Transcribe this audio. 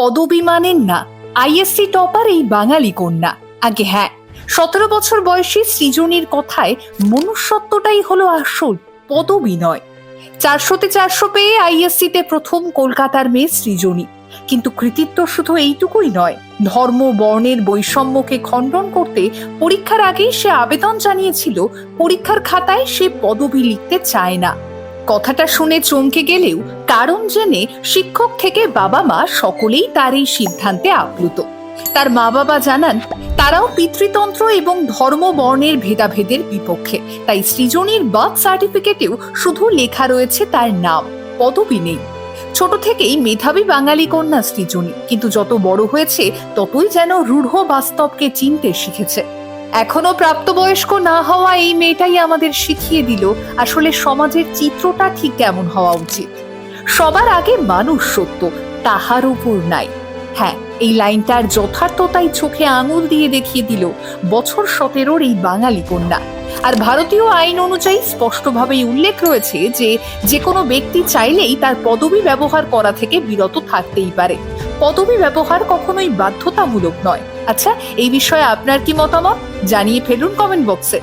পদবী মানেন না আইএসসি টপার এই বাঙালি কন্যা। আগে হ্যাঁ সতেরো বছর বয়সী সৃজনীর কথায় মনুষ্যত্বটাই হলো আসল পদবী নয়। চারশোতে চারশো পেয়ে আইএসসিতে প্রথম কলকাতার মেয়ে সৃজনী। কিন্তু কৃতিত্ব শুধু এইটুকুই নয়, ধর্ম, বর্ণের বৈষম্যকে খণ্ডন করতে পরীক্ষার আগেই সে আবেদন জানিয়েছিল, পরীক্ষার খাতায় সে পদবি লিখতে চায় না। কথাটা শুনে চমকে গেলেও কারণ জেনে শিক্ষক থেকে বাবা মা সকলেই তার এই সিদ্ধান্তে আপ্লুত। তার মা বাবা জানান, তারাও পিতৃতন্ত্র এবং ধর্ম বর্ণের ভেদাভেদের বিপক্ষে, তাই সৃজনীর বার্থ সার্টিফিকেটেও শুধু লেখা রয়েছে তার নাম, পদবি নেই। ছোট থেকেই মেধাবী বাঙালি কন্যা সৃজনী, কিন্তু যত বড় হয়েছে, ততই যেন রূঢ় বাস্তবকে চিনতে শিখেছে। এখনও প্রাপ্তবয়স্ক না হওয়া এই মেয়েটাই আমাদের শিখিয়ে দিল আসলে সমাজের চিত্রটা ঠিক কেমন হওয়া উচিত। সবার আগে মানুষ সত্য, তাহার উপর নাই। হ্যাঁ এই লাইনটার যথার্থতাই চোখে আঙুল দিয়ে দেখিয়ে দিল বছর সতেরোর এই বাঙালি কন্যা। আর ভারতীয় আইন অনুযায়ী স্পষ্টভাবেই উল্লেখ রয়েছে যে যে কোনো ব্যক্তি চাইলেই তার পদবি ব্যবহার করা থেকে বিরত থাকতেই পারে। পদবি ব্যবহার কখনোই বাধ্যতামূলক নয়। আচ্ছা এই বিষয়ে আপনার কি মতামত? জানিয়ে ফেলুন কমেন্ট বক্সে